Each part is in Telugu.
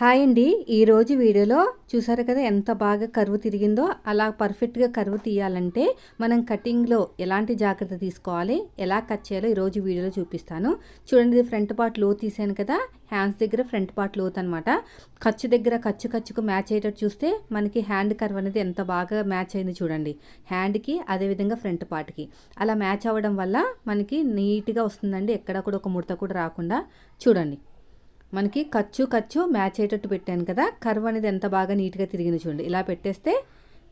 హాయ్ అండి. ఈరోజు వీడియోలో చూసారు కదా ఎంత బాగా కరువు తిరిగిందో? అలా పర్ఫెక్ట్గా కరువు తీయాలంటే మనం కటింగ్లో ఎలాంటి జాగ్రత్త తీసుకోవాలి? ఎలా కట్ చేయాలో ఈరోజు వీడియోలో చూపిస్తాను. చూడండి ఫ్రంట్ పార్ట్లో తీసాను కదా. హ్యాండ్స్ దగ్గర ఫ్రంట్ పార్ట్ లోత్ అనమాట ఖర్చు దగ్గర ఖర్చు ఖర్చుకు మ్యాచ్ అయ్యేటట్టు చూస్తే మనకి హ్యాండ్ కర్వ్ అనేది ఎంత బాగా మ్యాచ్ అయింది చూడండి. హ్యాండ్కి అదేవిధంగా ఫ్రంట్ పార్ట్కి అలా మ్యాచ్ అవ్వడం వల్ల మనకి నీట్గా వస్తుందండి. ఎక్కడ కూడా ఒక ముడత కూడా రాకుండా. చూడండి. మనకి ఖర్చు ఖర్చు మ్యాచ్ అయ్యేటట్టు పెట్టాను కదా. కర్వ్ అనేది ఎంత బాగా నీట్గా తిరిగింది చూడండి. ఇలా పెట్టేస్తే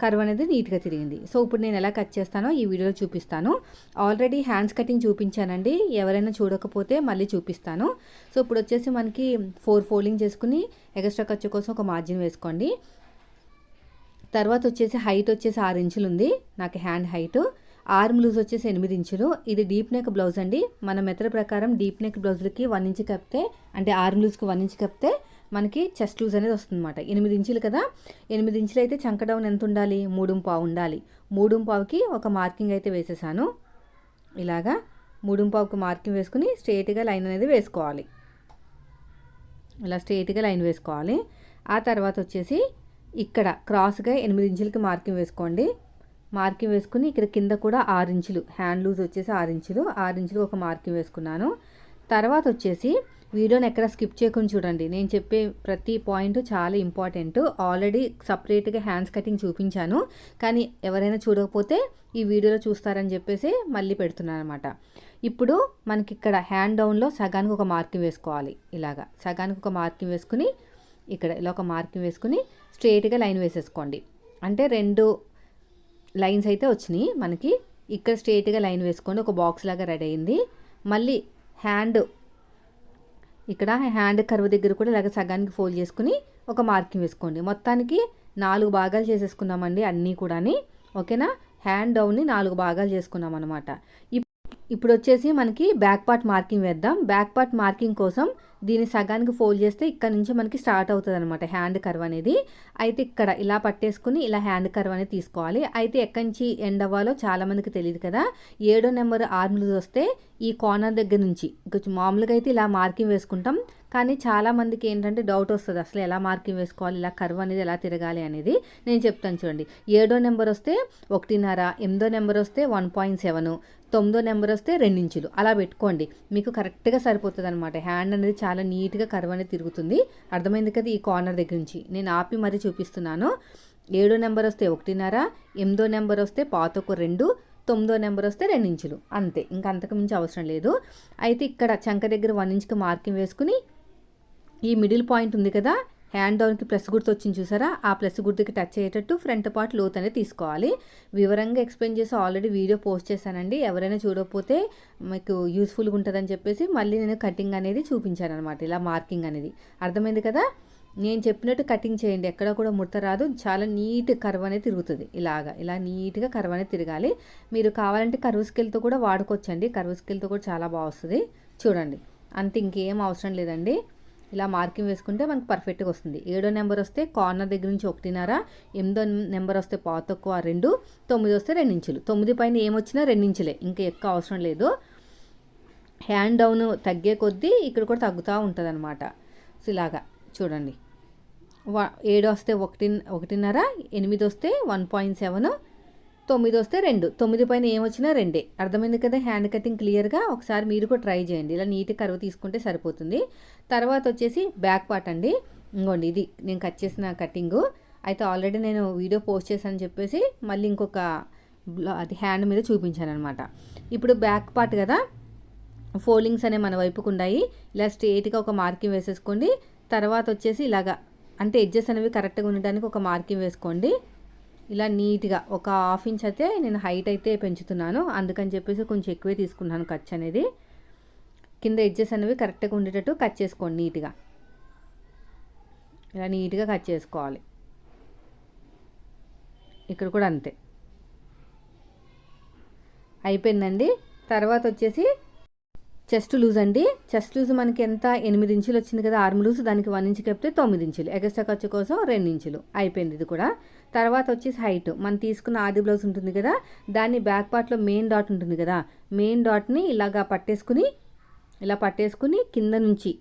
కర్వ్ అనేది నీట్గా తిరిగింది. సో ఇప్పుడు నేను ఎలా కట్ చేస్తానో ఈ వీడియోలో చూపిస్తాను. ఆల్రెడీ హ్యాండ్స్ కటింగ్ చూపించానండి. ఎవరైనా చూడకపోతే మళ్ళీ చూపిస్తాను. సో ఇప్పుడు వచ్చేసి మనకి ఫోర్ ఫోల్డింగ్ చేసుకుని ఎక్స్ట్రా ఖర్చు కోసం ఒక మార్జిన్ వేసుకోండి. తర్వాత వచ్చేసి హైట్ వచ్చేసి ఆరు ఇంచులు ఉంది. నాకు హ్యాండ్ హైట్ ఆర్మ్ లూజ్ వచ్చేసి ఎనిమిది ఇంచులు. ఇది డీప్ నెక్ బ్లౌజ్ అండి. మన మెథడ్ ప్రకారం డీప్ నెక్ బ్లౌజ్లకి వన్ ఇంచ్ కప్పితే అంటే ఆర్మ్ లూజ్కి వన్ ఇంచ్ కప్పితే మనకి చెస్ట్ లూజ్ అనేది వస్తుందన్నమాట. ఎనిమిది ఇంచులు కదా. ఎనిమిది ఇంచులు అయితే చంక డౌన్ ఎంత ఉండాలి? మూడు పావు ఉండాలి. మూడు పావుకి ఒక మార్కింగ్ అయితే వేసేసాను. ఇలాగా మూడు పావుకి మార్కింగ్ వేసుకుని స్ట్రేట్గా లైన్ అనేది వేసుకోవాలి. ఇలా స్ట్రేట్గా లైన్ వేసుకోవాలి. ఆ తర్వాత వచ్చేసి ఇక్కడ క్రాస్గా ఎనిమిది ఇంచులకి మార్కింగ్ వేసుకోండి. మార్కింగ్ వేసుకుని ఇక్కడ కింద కూడా ఆరు ఇంచులు హ్యాండ్ లూజ్ వచ్చేసి ఆరు ఇంచులు ఆరు ఇంచులు ఒక మార్కింగ్ వేసుకున్నాను. తర్వాత వచ్చేసి వీడియోని ఎక్కడ స్కిప్ చేయకుండా చూడండి. నేను చెప్పే ప్రతి పాయింట్ చాలా ఇంపార్టెంట్. ఆల్రెడీ సపరేట్గా హ్యాండ్స్ కటింగ్ చూపించాను. కానీ ఎవరైనా చూడకపోతే ఈ వీడియోలో చూస్తారని చెప్పేసి మళ్ళీ పెడుతున్నాను అనమాట ఇప్పుడు మనకి ఇక్కడ హ్యాండ్ డౌన్లో సగానికి ఒక మార్కింగ్ వేసుకోవాలి. ఇలాగా సగానికి ఒక మార్కింగ్ వేసుకుని ఇక్కడ ఇలా ఒక మార్కింగ్ వేసుకుని స్ట్రేట్గా లైన్ వేసేసుకోండి. అంటే రెండు లైన్స్ అయితే వచ్చినాయి. మనకి ఇక్కడ స్ట్రేట్గా లైన్ వేసుకొని ఒక బాక్స్ లాగా రెడీ అయింది. మళ్ళీ హ్యాండ్ ఇక్కడ హ్యాండ్ కర్వ్ దగ్గర కూడా ఇలాగ సగానికి ఫోల్డ్ చేసుకుని ఒక మార్కింగ్ వేసుకోండి. మొత్తానికి నాలుగు భాగాలు చేసేసుకున్నామండి అన్నీ కూడాని. ఓకేనా? హ్యాండ్ డౌన్ని నాలుగు భాగాలు చేసుకున్నాం అనమాట ఇప్పుడు వచ్చేసి మనకి బ్యాక్ పార్ట్ మార్కింగ్ వేద్దాం. బ్యాక్ పార్ట్ మార్కింగ్ కోసం దీన్ని సగానికి ఫోల్డ్ చేస్తే ఇక్కడ నుంచి మనకి స్టార్ట్ అవుతుంది అనమాట హ్యాండ్ కర్వ్ అనేది. అయితే ఇక్కడ ఇలా పట్టేసుకుని ఇలా హ్యాండ్ కర్వ్ అనేది తీసుకోవాలి. అయితే ఎక్కడి నుంచి ఎండ్ అవ్వాలో చాలామందికి తెలియదు కదా. ఏడో నెంబర్ ఆర్మ్లు వస్తే ఈ కార్నర్ దగ్గర నుంచి. కొంచెం మామూలుగా అయితే ఇలా మార్కింగ్ వేసుకుంటాం. కానీ చాలామందికి ఏంటంటే డౌట్ వస్తుంది. అసలు ఎలా మార్కింగ్ వేసుకోవాలి? ఇలా కర్వ్ అనేది ఎలా తిరగాలి అనేది నేను చెప్తాను చూడండి. ఏడో నెంబర్ వస్తే ఒకటిన్నర ఎనిమిదో నెంబర్ వస్తే వన్ పాయింట్ సెవెన్ తొమ్మిదో నెంబర్ వస్తే రెండించులు అలా పెట్టుకోండి. మీకు కరెక్ట్గా సరిపోతుంది అనమాట హ్యాండ్ అనేది చాలా నీట్గా కర్వ్ అనేది తిరుగుతుంది. అర్థమైంది కదా ఈ కార్నర్ దగ్గర నుంచి. నేను ఆపి మరీ చూపిస్తున్నాను. ఏడో నెంబర్ వస్తే ఒకటిన్నర ఎనిమిదో నెంబర్ వస్తే పాతొక రెండు తొమ్మిదో నెంబర్ వస్తే రెండు ఇంచులు. అంతే. ఇంకా అంతకు మించి అవసరం లేదు. అయితే ఇక్కడ చంక దగ్గర వన్ ఇంచ్కి మార్కింగ్ వేసుకుని ఈ మిడిల్ పాయింట్ ఉంది కదా హ్యాండ్ డౌన్కి ప్లస్ గుర్తు వచ్చింది చూసారా? ఆ ప్లస్ గుర్తుకి టచ్ అయ్యేటట్టు ఫ్రంట్ పార్ట్ లోత్ అనేది తీసుకోవాలి. వివరంగా ఎక్స్ప్లెయిన్ చేసి ఆల్రెడీ వీడియో పోస్ట్ చేశానండి. ఎవరైనా చూడకపోతే మీకు యూస్ఫుల్గా ఉంటుందని చెప్పేసి మళ్ళీ నేను కటింగ్ అనేది చూపించాను అనమాట ఇలా మార్కింగ్ అనేది. అర్థమైంది కదా? నేను చెప్పినట్టు కటింగ్ చేయండి. ఎక్కడ కూడా ముడత రాదు. చాలా నీట్ కర్వ్ అనేది తిరుగుతుంది. ఇలాగా ఇలా నీట్గా కర్వ్ అనేది తిరగాలి. మీరు కావాలంటే కర్వ్ స్కిల్తో కూడా వాడుకోవచ్చండి. కర్వ్ స్కిల్తో కూడా చాలా బాగా వస్తుంది. చూడండి. అంత ఇంకేం అవసరం లేదండి. ఇలా మార్కింగ్ వేసుకుంటే మనకు పర్ఫెక్ట్గా వస్తుంది. ఏడో నెంబర్ వస్తే కార్నర్ దగ్గర నుంచి ఒకటిన్నర ఎనిమిదో నెంబర్ వస్తే పాత ఎక్కువ రెండు తొమ్మిది వస్తే రెండించులు తొమ్మిది పైన ఏమొచ్చినా రెండు ఇంచులే ఇంకా ఎక్కువ అవసరం లేదు. హ్యాండ్ డౌన్ తగ్గే కొద్దీ ఇక్కడ కూడా తగ్గుతూ ఉంటుంది అనమాట సో ఇలాగా చూడండి. ఏడు వస్తే ఒకటి ఒకటిన్నర ఎనిమిది వస్తే వన్ పాయింట్ సెవెన్ తొమ్మిది వస్తే రెండు. తొమ్మిది పైన ఏమొచ్చినా రెండే. అర్థమైంది కదా? హ్యాండ్ కటింగ్ క్లియర్గా ఒకసారి మీరు కూడా ట్రై చేయండి. ఇలా నీట్ కరువు తీసుకుంటే సరిపోతుంది. తర్వాత వచ్చేసి బ్యాక్ పార్ట్ అండి. ఇంకోండి ఇది. నేను కట్ చేసిన కటింగు. అయితే ఆల్రెడీ నేను వీడియో పోస్ట్ చేశానని చెప్పేసి మళ్ళీ ఇంకొక అది హ్యాండ్ మీద చూపించాను అనమాట ఇప్పుడు బ్యాక్ పార్ట్ కదా? ఫోల్డింగ్స్ అనే మన వైపుకు ఉన్నాయి ఇలా స్ట్రేట్గా ఒక మార్కింగ్ వేసేసుకోండి. తర్వాత వచ్చేసి ఇలాగా అంటే ఎడ్జెస్ అనేవి కరెక్ట్గా ఉండడానికి ఒక మార్కింగ్ వేసుకోండి. ఇలా నీట్గా ఒక హాఫ్ ఇంచ్ అయితే నేను హైట్ అయితే పెంచుతున్నాను. అందుకని చెప్పేసి కొంచెం ఎక్కువే తీసుకున్నాను ఖర్చు అనేది. కింద ఎడ్జెస్ అనేవి కరెక్ట్గా ఉండేటట్టు కట్ చేసుకోండి నీట్గా. ఇలా నీట్గా కట్ చేసుకోవాలి. ఇక్కడ కూడా అంతే. అయిపోయిందండి. తర్వాత వచ్చేసి చెస్ట్ లూజ్ అండి. చెస్ట్ లూజ్ మనకి ఎంత? ఎనిమిది ఇంచులు వచ్చింది కదా ఆర్మ్ లూజ్. దానికి వన్ ఇంచు కప్పితే తొమ్మిది ఇంచులు. ఎగస్ట్రా ఖర్చు కోసం రెండు ఇంచులు అయిపోయింది ఇది కూడా. తర్వాత వచ్చేసి హైట్. మనం తీసుకున్న ఆది బ్లౌజ్ ఉంటుంది కదా దాన్ని బ్యాక్ పార్ట్లో మెయిన్ డాట్ ఉంటుంది కదా మెయిన్ డాట్ని ఇలాగా పట్టేసుకుని ఇలా పట్టేసుకుని కింద నుంచి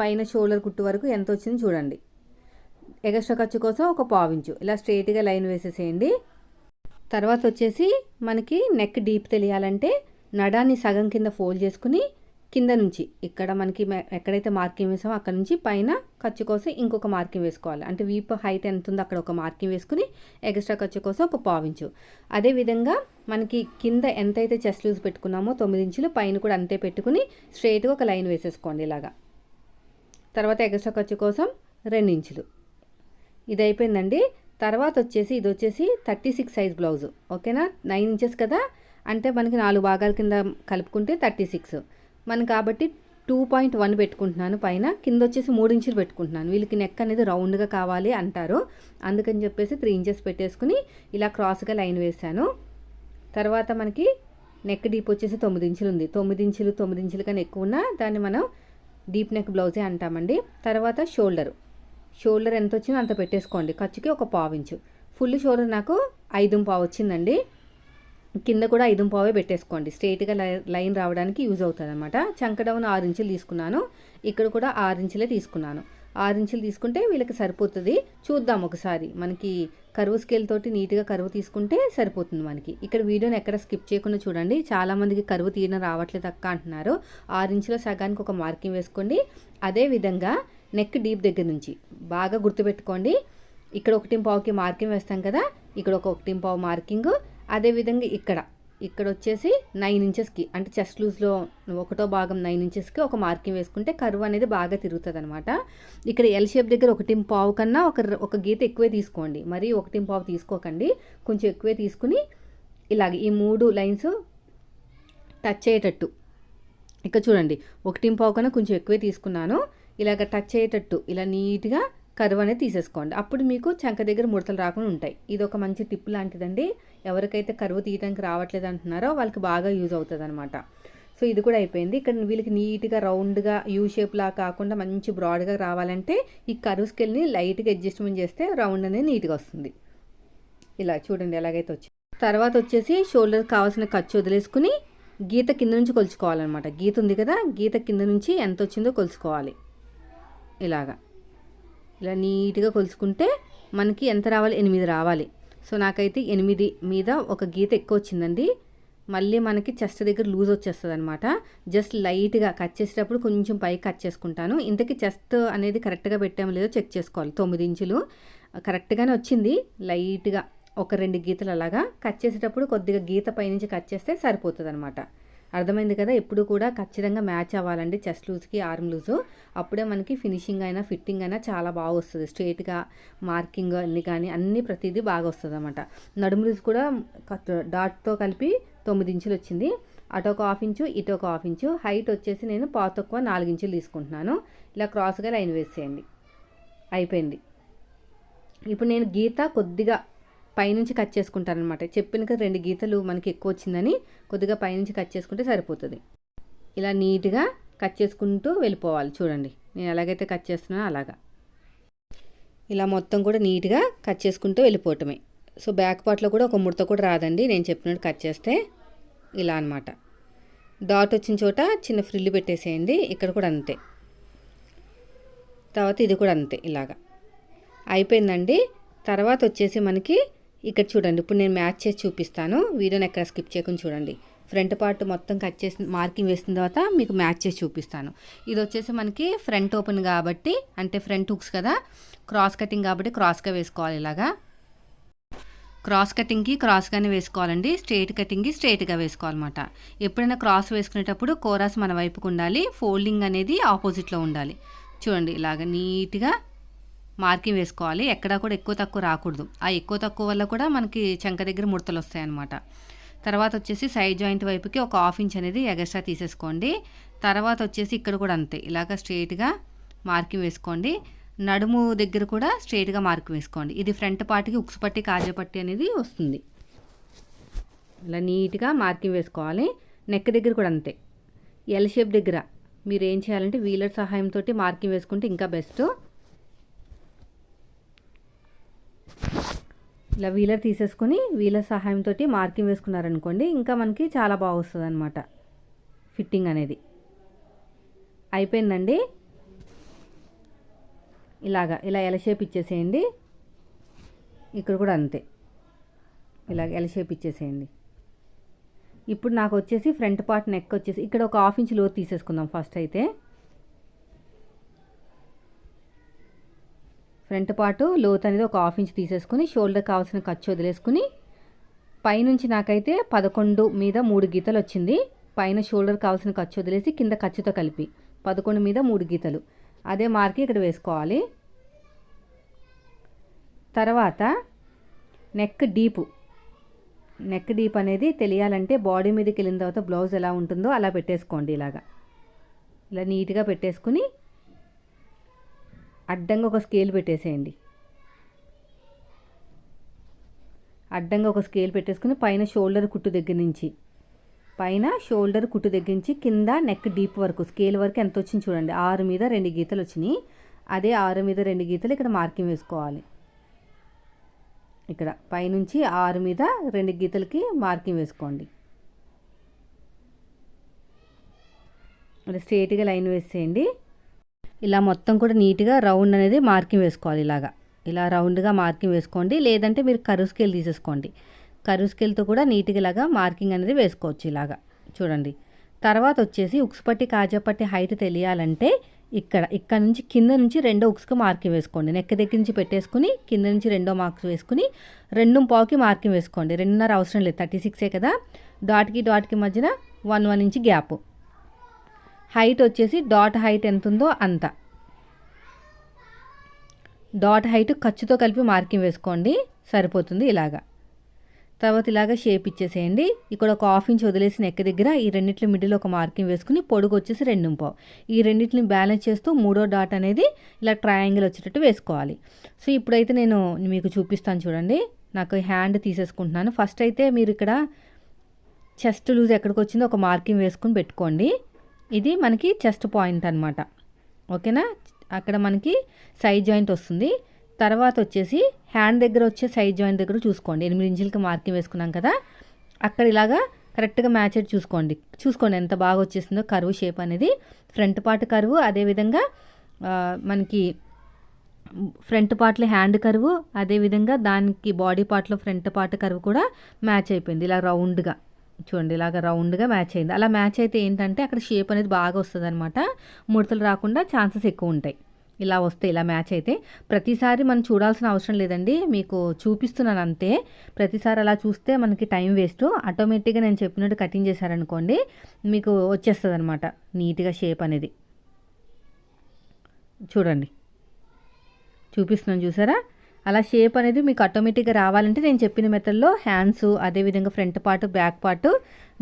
పైన షోల్డర్ కుట్టు వరకు ఎంత వచ్చింది చూడండి. ఎగస్ట్రా ఖర్చు కోసం ఒక పావించు ఇలా స్ట్రైట్గా లైన్ వేసేసేయండి. తర్వాత వచ్చేసి మనకి నెక్ డీప్ తెలియాలంటే నడాన్ని సగం కింద ఫోల్డ్ చేసుకుని కింద నుంచి ఇక్కడ మనకి ఎక్కడైతే మార్కింగ్ వేసామో అక్కడ నుంచి పైన ఖర్చు కోసం ఇంకొక మార్కింగ్ వేసుకోవాలి. అంటే వీప్ హైట్ ఎంత ఉందో అక్కడ ఒక మార్కింగ్ వేసుకుని ఎక్స్ట్రా ఖర్చు కోసం ఒక పావించు అదేవిధంగా మనకి కింద ఎంతైతే చెస్ట్ లూజ్ పెట్టుకున్నామో తొమ్మిది ఇంచులు పైన కూడా అంతే పెట్టుకుని స్ట్రైట్గా ఒక లైన్ వేసేసుకోండి ఇలాగా. తర్వాత ఎక్స్ట్రా ఖర్చు కోసం రెండు ఇంచులు. ఇది అయిపోయిందండి. తర్వాత వచ్చేసి ఇది వచ్చేసి థర్టీ సిక్స్ సైజ్ బ్లౌజ్. ఓకేనా? నైన్ ఇంచెస్ కదా? అంటే మనకి నాలుగు భాగాల కింద కలుపుకుంటే థర్టీ సిక్స్. మనం కాబట్టి టూ పాయింట్ వన్ పెట్టుకుంటున్నాను. పైన కింద వచ్చేసి మూడు ఇంచులు పెట్టుకుంటున్నాను. వీళ్ళకి నెక్ అనేది రౌండ్గా కావాలి అంటారు. అందుకని చెప్పేసి త్రీ ఇంచెస్ పెట్టేసుకుని ఇలా క్రాస్గా లైన్ వేసాను తర్వాత మనకి నెక్ డీప్ వచ్చేసి తొమ్మిది ఇంచులు ఉంది. తొమ్మిది ఇంచులు తొమ్మిది ఇంచులు కన్నా ఎక్కువ ఉన్నా దాన్ని మనం డీప్ నెక్ బ్లౌజే అంటామండి. తర్వాత షోల్డర్ షోల్డర్ ఎంత వచ్చిందో అంత పెట్టేసుకోండి. ఖర్చుకి ఒక పావు ఇంచు. ఫుల్ షోల్డర్ నాకు ఐదు పావు వచ్చిందండి. కింద కూడా ఐదు పావే పెట్టేసుకోండి. స్ట్రైట్గా లైన్ రావడానికి యూజ్ అవుతుంది అనమాట చంక ఆరు ఇంచులు తీసుకున్నాను. ఇక్కడ కూడా ఆరు ఇంచులే తీసుకున్నాను. ఆరు ఇంచులు తీసుకుంటే వీళ్ళకి సరిపోతుంది. చూద్దాం ఒకసారి. మనకి కరువు స్కేల్ తోటి నీట్గా కరువు తీసుకుంటే సరిపోతుంది మనకి. ఇక్కడ వీడియోని ఎక్కడ స్కిప్ చేయకుండా చూడండి. చాలామందికి కరువు తీయడం రావట్లేదు అక్క అంటున్నారు. ఆరు ఇంచుల సగానికి ఒక మార్కింగ్ వేసుకోండి. అదే విధంగా నెక్ డీప్ దగ్గర నుంచి బాగా గుర్తుపెట్టుకోండి. ఇక్కడ ఒకటి పావుకి మార్కింగ్ వేస్తాం కదా. ఇక్కడ ఒక ఒకటి పావు మార్కింగ్. అదేవిధంగా ఇక్కడ. ఇక్కడ వచ్చేసి నైన్ ఇంచెస్కి అంటే చెస్ట్ లూజ్లో ఒకటో భాగం నైన్ ఇంచెస్కి ఒక మార్కింగ్ వేసుకుంటే కరువు అనేది బాగా తిరుగుతుంది అనమాట ఇక్కడ ఎల్ షేప్ దగ్గర ఒకటి పావు కన్నా ఒక ఒక గీత ఎక్కువే తీసుకోండి. మరి ఒకటి పావు తీసుకోకండి. కొంచెం ఎక్కువే తీసుకుని ఇలాగ ఈ మూడు లైన్స్ టచ్ అయ్యేటట్టు. ఇక్కడ చూడండి. ఒకటి పావు కన్నా కొంచెం ఎక్కువే తీసుకున్నాను. ఇలాగ టచ్ అయ్యేటట్టు. ఇలా నీట్గా కరువు అనేది తీసేసుకోండి. అప్పుడు మీకు చంక దగ్గర ముడతలు రాకుండా ఉంటాయి. ఇది ఒక మంచి టిప్ లాంటిదండి. ఎవరికైతే కరువు తీయడానికి రావట్లేదు అంటున్నారో వాళ్ళకి బాగా యూజ్ అవుతుంది అనమాట సో ఇది కూడా అయిపోయింది. ఇక్కడ వీళ్ళకి నీట్గా రౌండ్గా యూ షేప్లా కాకుండా మంచి బ్రాడ్గా రావాలంటే ఈ కరువు స్కేల్ని లైట్గా అడ్జస్ట్మెంట్ చేస్తే రౌండ్ అనేది నీట్గా వస్తుంది. ఇలా చూడండి ఎలాగైతే వచ్చి. తర్వాత వచ్చేసి షోల్డర్ కావాల్సిన ఖర్చు వదిలేసుకుని గీత కింద నుంచి కొలుచుకోవాలన్నమాట. గీత ఉంది కదా గీత కింద నుంచి ఎంత వచ్చిందో కొలుచుకోవాలి. ఇలాగా. ఇలా నీట్గా కొలుచుకుంటే మనకి ఎంత రావాలి? ఎనిమిది రావాలి. సో నాకైతే ఎనిమిది మీద ఒక గీత ఎక్కువ వచ్చిందండి మళ్ళీ మనకి చెస్ట్ దగ్గర లూజ్ వచ్చేస్తుంది అనమాట జస్ట్ లైట్గా కట్ చేసేటప్పుడు కొంచెం పైకి కట్ చేసుకుంటాను. ఇంతకీ చెస్ట్ అనేది కరెక్ట్గా పెట్టామో లేదో చెక్ చేసుకోవాలి. తొమ్మిది ఇంచులు. కరెక్ట్గానే వచ్చింది. లైట్గా ఒక రెండు గీతలు అలాగా కట్ చేసేటప్పుడు కొద్దిగా గీత పైనుంచి కట్ చేస్తే సరిపోతుంది అనమాట అర్థమైంది కదా? ఎప్పుడు కూడా ఖచ్చితంగా మ్యాచ్ అవ్వాలండి చెస్ట్ లూజ్కి ఆర్మ్ లూజు. అప్పుడే మనకి ఫినిషింగ్ అయినా ఫిట్టింగ్ అయినా చాలా బాగా వస్తుంది. స్ట్రేట్గా మార్కింగ్ అన్ని కానీ అన్ని ప్రతిదీ బాగా వస్తుంది అనమాట నడుము లూజ్ కూడా డాట్తో కలిపి తొమ్మిది ఇంచులు వచ్చింది. అటు ఒక హాఫ్ ఇంచు ఇటు ఒక హాఫ్ ఇంచు. హైట్ వచ్చేసి నేను పాత తక్కువ నాలుగు ఇంచులు తీసుకుంటున్నాను. ఇలా క్రాస్గా లైన్ వేసేయండి. అయిపోయింది. ఇప్పుడు నేను గీత కొద్దిగా పైనుంచి కట్ చేసుకుంటారనమాట చెప్పిన రెండు గీతలు మనకి ఎక్కువ వచ్చిందని కొద్దిగా పైనుంచి కట్ చేసుకుంటే సరిపోతుంది. ఇలా నీట్గా కట్ చేసుకుంటూ వెళ్ళిపోవాలి చూడండి. నేను ఎలాగైతే కట్ చేస్తున్నానో అలాగా. ఇలా మొత్తం కూడా నీట్గా కట్ చేసుకుంటూ వెళ్ళిపోవటమే. సో బ్యాక్ పార్ట్లో కూడా ఒక ముడత కూడా రాదండి. నేను చెప్పినట్టు కట్ చేస్తే ఇలా అనమాట డాట్ వచ్చిన చోట చిన్న ఫ్రిల్లు పెట్టేసేయండి. ఇక్కడ కూడా అంతే. తర్వాత ఇది కూడా అంతే ఇలాగా. అయిపోయిందండి. తర్వాత వచ్చేసి మనకి ఇక్కడ చూడండి ఇప్పుడు నేను మ్యాచ్ చేసి చూపిస్తాను. వీడియోని ఎక్కడ స్కిప్ చేయకుండా చూడండి. ఫ్రంట్ పార్ట్ మొత్తం కట్ చేసిన మార్కింగ్ వేసిన తర్వాత మీకు మ్యాచ్ చేసి చూపిస్తాను. ఇది వచ్చేసి మనకి ఫ్రంట్ ఓపెన్ కాబట్టి అంటే ఫ్రంట్ హుక్స్ కదా క్రాస్ కటింగ్ కాబట్టి క్రాస్గా వేసుకోవాలి ఇలాగా. క్రాస్ కటింగ్కి క్రాస్గానే వేసుకోవాలండి స్ట్రైట్ కటింగ్కి స్ట్రేట్గా వేసుకోవాలన్నమాట. ఎప్పుడైనా క్రాస్ వేసుకునేటప్పుడు కోరాస్ మన వైపుకు ఉండాలి ఫోల్డింగ్ అనేది ఆపోజిట్లో ఉండాలి. చూడండి ఇలాగ నీట్గా మార్కింగ్ వేసుకోవాలి. ఎక్కడా కూడా ఎక్కువ తక్కువ రాకూడదు. ఆ ఎక్కువ తక్కువ వల్ల కూడా మనకి చంక దగ్గర ముడతలు వస్తాయన్నమాట. తర్వాత వచ్చేసి సైడ్ జాయింట్ వైపుకి ఒక హాఫ్ ఇంచ్ అనేది ఎగస్ట్రా తీసేసుకోండి. తర్వాత వచ్చేసి ఇక్కడ కూడా అంతే. ఇలాగ స్ట్రైట్గా మార్కింగ్ వేసుకోండి. నడుము దగ్గర కూడా స్ట్రైట్గా మార్క్ వేసుకోండి. ఇది ఫ్రంట్ పార్ట్కి ఉక్స్ పట్టి కాజా పట్టి అనేది వస్తుంది. ఇలా నీట్గా మార్కింగ్ వేసుకోవాలి. నెక్ దగ్గర కూడా అంతే. ఎల్ షేప్ దగ్గర మీరు ఏం చేయాలంటే వీలర్ సహాయంతో మార్కింగ్ వేసుకుంటే ఇంకా బెస్ట్ ఇలా వీలర్ తీసేసుకొని వీలర్ సహాయంతో మార్కింగ్ వేసుకున్నారనుకోండి ఇంకా మనకి చాలా బాగా వస్తుంది అనమాట ఫిట్టింగ్ అనేది. అయిపోయిందండి. ఇలాగా ఇలా ఎల షేప్ ఇచ్చేసేయండి. ఇక్కడ కూడా అంతే. ఇలాగ ఎల షేప్ ఇచ్చేసేయండి. ఇప్పుడు నాకు వచ్చేసి ఫ్రంట్ పార్ట్ నెక్ వచ్చేసి ఇక్కడ ఒక హాఫ్ ఇంచ్ లోతు తీసేసుకుందాం ఫస్ట్ అయితే. ఫ్రంట్ పార్ట్ లోత్ అనేది ఒక హాఫ్ ఇంచ్ తీసేసుకుని షోల్డర్ కావాల్సిన ఖర్చు వదిలేసుకుని పైనుంచి నాకైతే పదకొండు మీద మూడు గీతలు వచ్చింది. పైన షోల్డర్ కావాల్సిన ఖర్చు వదిలేసి కింద ఖర్చుతో కలిపి పదకొండు మీద మూడు గీతలు. అదే మార్కి ఇక్కడ వేసుకోవాలి. తర్వాత నెక్ డీపు. నెక్ డీప్ అనేది తెలియాలంటే బాడీ మీదకి వెళ్ళిన తర్వాత బ్లౌజ్ ఎలా ఉంటుందో అలా పెట్టేసుకోండి ఇలాగా. ఇలా నీట్గా పెట్టేసుకుని అడ్డంగా ఒక స్కేల్ పెట్టేసేయండి. అడ్డంగా ఒక స్కేల్ పెట్టేసుకుని పైన షోల్డర్ కుట్టు దగ్గర నుంచి పైన షోల్డర్ కుట్టు దగ్గర నుంచి కింద నెక్ డీప్ వరకు స్కేల్ వరకు ఎంత వచ్చింది చూడండి. ఆరు మీద రెండు గీతలు వచ్చినాయి. అదే ఆరు మీద రెండు గీతలు ఇక్కడ మార్కింగ్ వేసుకోవాలి. ఇక్కడ పైనుంచి ఆరు మీద రెండు గీతలకి మార్కింగ్ వేసుకోండి. స్ట్రేట్గా లైన్ వేసేయండి. ఇలా మొత్తం కూడా నీట్గా రౌండ్ అనేది మార్కింగ్ వేసుకోవాలి ఇలాగా. ఇలా రౌండ్గా మార్కింగ్ వేసుకోండి. లేదంటే మీరు కరువు స్కేల్ తీసేసుకోండి. కరువు స్కేల్తో కూడా నీట్గా ఇలాగా మార్కింగ్ అనేది వేసుకోవచ్చు ఇలాగా. చూడండి. తర్వాత వచ్చేసి ఉక్సుపట్టి కాజాపట్టి హైట్ తెలియాలంటే ఇక్కడ ఇక్కడ నుంచి కింద నుంచి రెండో ఉక్స్కి మార్కింగ్ వేసుకోండి. నెక్క దగ్గర నుంచి పెట్టేసుకుని కింద నుంచి రెండో మార్క్స్ వేసుకుని రెండు పావుకి మార్కింగ్ వేసుకోండి. రెండున్నర అవసరం లేదు. థర్టీ సిక్సే కదా. డాట్కి డాట్కి మధ్యన one one inch gap. Height వచ్చేసి డాట్ హైట్ ఎంత ఉందో అంత. డాట్ హైట్ ఖర్చుతో కలిపి మార్కింగ్ వేసుకోండి సరిపోతుంది ఇలాగా. తర్వాత ఇలాగ షేప్ ఇచ్చేసేయండి. ఇక్కడ ఒక హాఫ్ ఇంచ్ వదిలేసిన ఎక్క దగ్గర ఈ రెండింటిలో మిడిల్ ఒక మార్కింగ్ వేసుకుని పొడుగు వచ్చేసి రెండు పావు ఈ రెండింటిని బ్యాలెన్స్ చేస్తూ మూడో డాట్ అనేది ఇలా ట్రయాంగిల్ వచ్చేటట్టు వేసుకోవాలి. సో ఇప్పుడైతే నేను మీకు చూపిస్తాను చూడండి. నాకు హ్యాండ్ తీసేసుకుంటున్నాను. ఫస్ట్ అయితే మీరు ఇక్కడ చెస్ట్ లూజ్ ఎక్కడికి వచ్చిందో ఒక మార్కింగ్ వేసుకుని పెట్టుకోండి. ఇది మనకి చెస్ట్ పాయింట్ అనమాట ఓకేనా? అక్కడ మనకి సైడ్ జాయింట్ వస్తుంది. తర్వాత వచ్చేసి హ్యాండ్ దగ్గర వచ్చే సైడ్ జాయింట్ దగ్గర చూసుకోండి. ఎనిమిది ఇంచులకి మార్కింగ్ వేసుకున్నాం కదా? అక్కడ ఇలాగా కరెక్ట్గా మ్యాచ్ అయ్యి చూసుకోండి. చూసుకోండి ఎంత బాగా వచ్చేసిందో కరువు షేప్ అనేది. ఫ్రంట్ పార్ట్ కరువు అదేవిధంగా మనకి ఫ్రంట్ పార్ట్లో హ్యాండ్ కరువు అదేవిధంగా దానికి బాడీ పార్ట్లో ఫ్రంట్ పార్ట్ కరువు కూడా మ్యాచ్ అయిపోయింది. ఇలా రౌండ్గా. చూడండి ఇలాగ రౌండ్గా మ్యాచ్ అయింది. అలా మ్యాచ్ అయితే ఏంటంటే అక్కడ షేప్ అనేది బాగా వస్తుంది అనమాట ముడతలు రాకుండా ఛాన్సెస్ ఎక్కువ ఉంటాయి. ఇలా వస్తే ఇలా మ్యాచ్ అయితే. ప్రతిసారి మనం చూడాల్సిన అవసరం లేదండి. మీకు చూపిస్తున్నాను అంతే. ప్రతిసారి అలా చూస్తే మనకి టైం వేస్ట్. ఆటోమేటిక్గా నేను చెప్పినట్టు కటింగ్ చేశారనుకోండి మీకు వచ్చేస్తుంది అనమాట నీట్గా షేప్ అనేది. చూడండి. చూపిస్తున్నాను చూసారా? అలా షేప్ అనేది మీకు ఆటోమేటిక్గా రావాలంటే నేను చెప్పిన మెథడ్లో హ్యాండ్స్ అదేవిధంగా ఫ్రంట్ పార్ట్ బ్యాక్ పార్ట్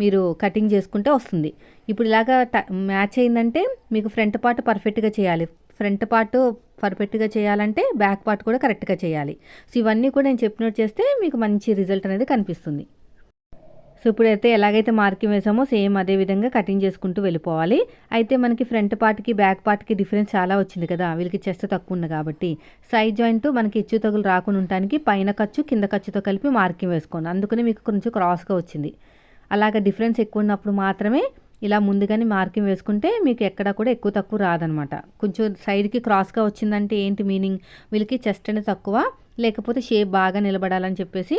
మీరు కటింగ్ చేసుకుంటే వస్తుంది. ఇప్పుడు ఇలాగా మ్యాచ్ అయిందంటే మీకు ఫ్రంట్ పార్ట్ పర్ఫెక్ట్గా చేయాలి. ఫ్రంట్ పార్ట్ పర్ఫెక్ట్గా చేయాలంటే బ్యాక్ పార్ట్ కూడా కరెక్ట్గా చేయాలి. సో ఇవన్నీ కూడా నేను చెప్పినట్టు చేస్తే మీకు మంచి రిజల్ట్ అనేది కనిపిస్తుంది. సో ఇప్పుడైతే ఎలాగైతే మార్కింగ్ వేసామో సేమ్ అదే విధంగా కటింగ్ చేసుకుంటూ వెళ్ళిపోవాలి. అయితే మనకి ఫ్రంట్ పార్ట్కి బ్యాక్ పార్ట్కి డిఫరెన్స్ చాలా వచ్చింది కదా. వీళ్ళకి చెస్ట్ తక్కువ ఉంది కాబట్టి. సైడ్ జాయింట్ మనకి ఇచ్చు తగులు రాకుండా ఉండటానికి పైన ఖర్చు కింద ఖర్చుతో కలిపి మార్కింగ్ వేసుకోండి. అందుకని మీకు కొంచెం క్రాస్గా వచ్చింది. అలాగ డిఫరెన్స్ ఎక్కువ ఉన్నప్పుడు మాత్రమే ఇలా ముందుగానే మార్కింగ్ వేసుకుంటే మీకు ఎక్కడ కూడా ఎక్కువ తక్కువ రాదనమాట. కొంచెం సైడ్కి క్రాస్గా వచ్చిందంటే ఏంటి మీనింగ్? వీళ్ళకి చెస్ట్ అనేది తక్కువ లేకపోతే షేప్ బాగా నిలబడాలని చెప్పేసి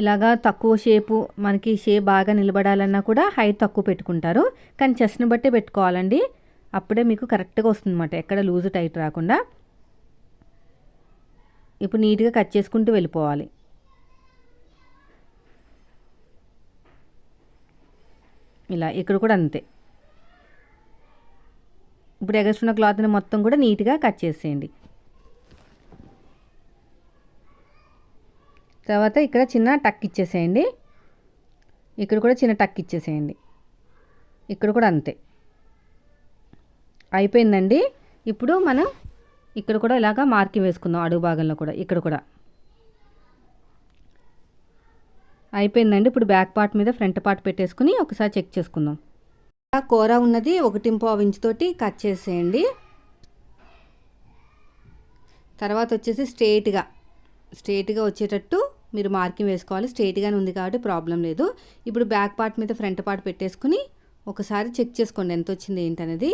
ఇలాగా తక్కువ షేపు మనకి షేప్ బాగా నిలబడాలన్నా కూడా హైట్ తక్కువ పెట్టుకుంటారు. కానీ చెస్ట్ని బట్టే పెట్టుకోవాలండి. అప్పుడే మీకు కరెక్ట్గా వస్తుందన్నమాట. ఎక్కడ లూజ్ టైట్ రాకుండా. ఇప్పుడు నీట్గా కట్ చేసుకుంటూ వెళ్ళిపోవాలి. ఇలా ఇక్కడ కూడా అంతే. ఇప్పుడు ఎగస్ట్రున్న క్లాత్ని మొత్తం కూడా నీట్గా కట్ చేసేయండి. తర్వాత ఇక్కడ చిన్న టక్ ఇచ్చేసేయండి. ఇక్కడ కూడా చిన్న టక్ ఇచ్చేసేయండి. ఇక్కడ కూడా అంతే. అయిపోయిందండి. ఇప్పుడు మనం ఇక్కడ కూడా ఇలాగా మార్కింగ్ వేసుకుందాం అడుగు భాగంలో కూడా ఇక్కడ కూడా. అయిపోయిందండి. ఇప్పుడు బ్యాక్ పార్ట్ మీద ఫ్రంట్ పార్ట్ పెట్టేసుకుని ఒకసారి చెక్ చేసుకుందాం. కూర ఉన్నది ఒకటి పావు తోటి కట్ చేసేయండి. తర్వాత వచ్చేసి స్ట్రేట్గా స్ట్రేట్గా వచ్చేటట్టు మీరు మార్కింగ్ వేసుకోవాలి. స్ట్రైట్గానే ఉంది కాబట్టి ప్రాబ్లం లేదు. ఇప్పుడు బ్యాక్ పార్ట్ మీద ఫ్రంట్ పార్ట్ పెట్టేసుకుని ఒకసారి చెక్ చేసుకోండి ఎంత వచ్చింది ఏంటనేది.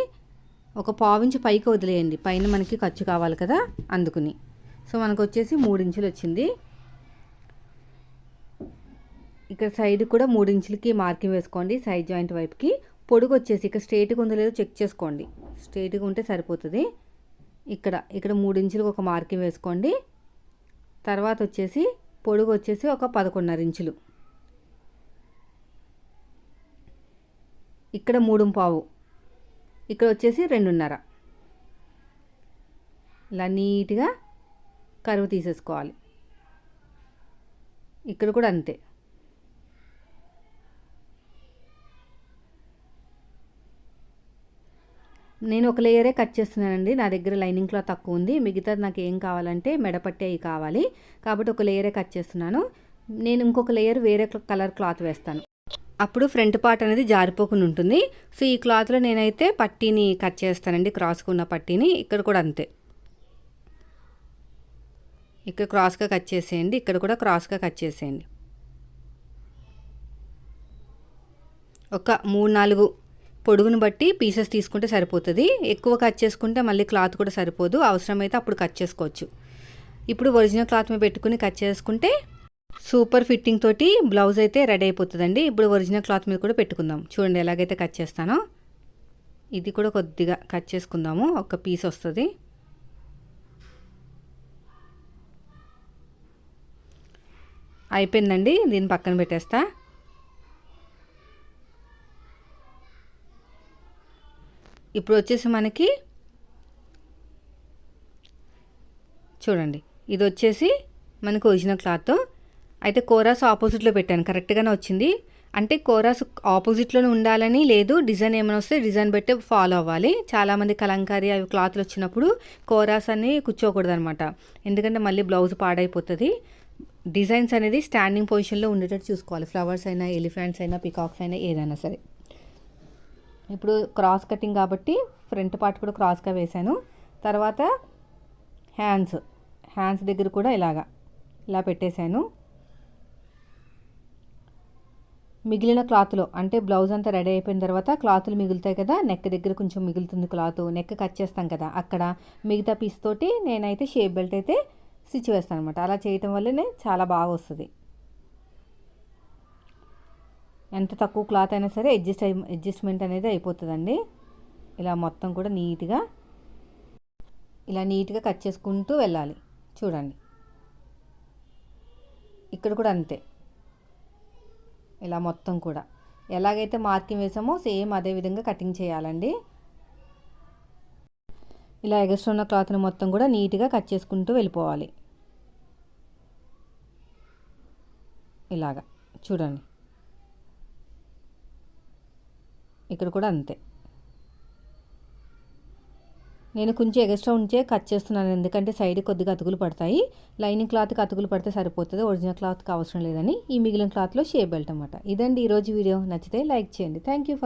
ఒక పావించి పైకి వదిలేయండి. పైన మనకి ఖర్చు కావాలి కదా అందుకుని. సో మనకు వచ్చేసి మూడు ఇంచులు వచ్చింది. ఇక్కడ సైడ్ కూడా మూడించులకి మార్కింగ్ వేసుకోండి సైడ్ జాయింట్ వైపుకి. పొడుగు వచ్చేసి ఇక్కడ స్ట్రైట్గా ఉందో లేదో చెక్ చేసుకోండి. స్ట్రైట్గా ఉంటే సరిపోతుంది. ఇక్కడ ఇక్కడ మూడించులకు ఒక మార్కింగ్ వేసుకోండి. తర్వాత వచ్చేసి పొడుగు వచ్చేసి ఒక పదకొండున్నర ఇంచులు. ఇక్కడ మూడు పావు. ఇక్కడ వచ్చేసి రెండున్నర. ఇలా నీట్గా కరువు తీసేసుకోవాలి. ఇక్కడ కూడా అంతే. నేను ఒక లేయరే కట్ చేస్తున్నానండి. నా దగ్గర లైనింగ్ క్లాత్ తక్కువ ఉంది. మిగతాది నాకు ఏం కావాలంటే మెడపట్టే అవి కావాలి. కాబట్టి ఒక లేయరే కట్ చేస్తున్నాను. నేను ఇంకొక లేయర్ వేరే కలర్ క్లాత్ వేస్తాను. అప్పుడు ఫ్రంట్ పార్ట్ అనేది జారిపోకుండా ఉంటుంది. సో ఈ క్లాత్లో నేనైతే పట్టీని కట్ చేస్తానండి. క్రాస్గా ఉన్న పట్టీని. ఇక్కడ కూడా అంతే. ఇక్కడ క్రాస్గా కట్ చేసేయండి. ఇక్కడ కూడా క్రాస్గా కట్ చేసేయండి. ఒక మూడు నాలుగు పొడుగును బట్టి పీసెస్ తీసుకుంటే సరిపోతుంది. ఎక్కువ కట్ చేసుకుంటే మళ్ళీ క్లాత్ కూడా సరిపోదు. అవసరమైతే అప్పుడు కట్ చేసుకోవచ్చు. ఇప్పుడు ఒరిజినల్ క్లాత్ మీద పెట్టుకుని కట్ చేసుకుంటే సూపర్ ఫిట్టింగ్ తోటి బ్లౌజ్ అయితే రెడీ అయిపోతుందండి. ఇప్పుడు ఒరిజినల్ క్లాత్ మీద కూడా పెట్టుకుందాం. చూడండి ఎలాగైతే కట్ చేస్తానో. ఇది కూడా కొద్దిగా కట్ చేసుకుందాము. ఒక పీస్ వస్తుంది. అయిపోయిందండి. దీన్ని పక్కన పెట్టేస్తా. ఇప్పుడు వచ్చేసి మనకి చూడండి ఇది వచ్చేసి మనకు ఒరిజినల్ క్లాత్ అయితే కోరాస్ ఆపోజిట్లో పెట్టాను కరెక్ట్గానే వచ్చింది. అంటే కోరాస్ ఆపోజిట్లోనే ఉండాలని లేదు డిజైన్ ఏమైనా వస్తే డిజైన్ బట్టి ఫాలో అవ్వాలి. చాలామంది కలంకారీ అవి క్లాత్లు వచ్చినప్పుడు కోరాస్ అని కూర్చోకూడదు అనమాట ఎందుకంటే మళ్ళీ బ్లౌజ్ పాడైపోతుంది. డిజైన్స్ అనేది స్టాండింగ్ పొజిషన్లో ఉండేటట్టు చూసుకోవాలి. ఫ్లవర్స్ అయినా ఎలిఫెంట్స్ అయినా పికాక్స్ అయినా ఏదైనా సరే. ఇప్పుడు క్రాస్ కటింగ్ కాబట్టి ఫ్రంట్ పార్ట్ కూడా క్రాస్గా వేశాను. తర్వాత హ్యాండ్స్ హ్యాండ్స్ దగ్గర కూడా ఇలాగా ఇలా పెట్టేశాను. మిగిలిన క్లాత్లో అంటే బ్లౌజ్ అంతా రెడీ అయిపోయిన తర్వాత క్లాతులు మిగులుతాయి కదా నెక్ దగ్గర కొంచెం మిగులుతుంది క్లాత్ నెక్ కట్ చేస్తాం కదా అక్కడ మిగతా పీస్ తోటి నేనైతే షేప్ బెల్ట్ అయితే స్టిచ్ వేస్తాను అనమాట అలా చేయటం వల్లనే చాలా బాగా వస్తుంది. ఎంత తక్కువ క్లాత్ అయినా సరే అడ్జస్ట్ అయి అడ్జస్ట్మెంట్ అనేది అయిపోతుందండి. ఇలా మొత్తం కూడా నీట్గా ఇలా నీట్గా కట్ చేసుకుంటూ వెళ్ళాలి. చూడండి. ఇక్కడ కూడా అంతే. ఇలా మొత్తం కూడా. ఎలాగైతే మార్కింగ్ వేసామో సేమ్ అదే విధంగా కటింగ్ చేయాలండి. ఇలా ఎగస్ట్రా ఉన్న క్లాత్ని మొత్తం కూడా నీట్గా కట్ చేసుకుంటూ వెళ్ళిపోవాలి. ఇలాగా. చూడండి. ఇక్కడ కూడా అంతే. నేను కొంచెం ఎక్స్ట్రా ఉంచే కట్ చేస్తున్నాను. ఎందుకంటే సైడ్ కొద్దిగా అతుకులు పడతాయి. లైనింగ్ క్లాత్కి అతుకులు పడితే సరిపోతుంది. ఒరిజినల్ క్లాత్కి అవసరం లేదని ఈ మిగిలిన క్లాత్లో షేప్ బెల్ట్ అనమాట ఇదండి ఈరోజు వీడియో. నచ్చితే లైక్ చేయండి. Thank you for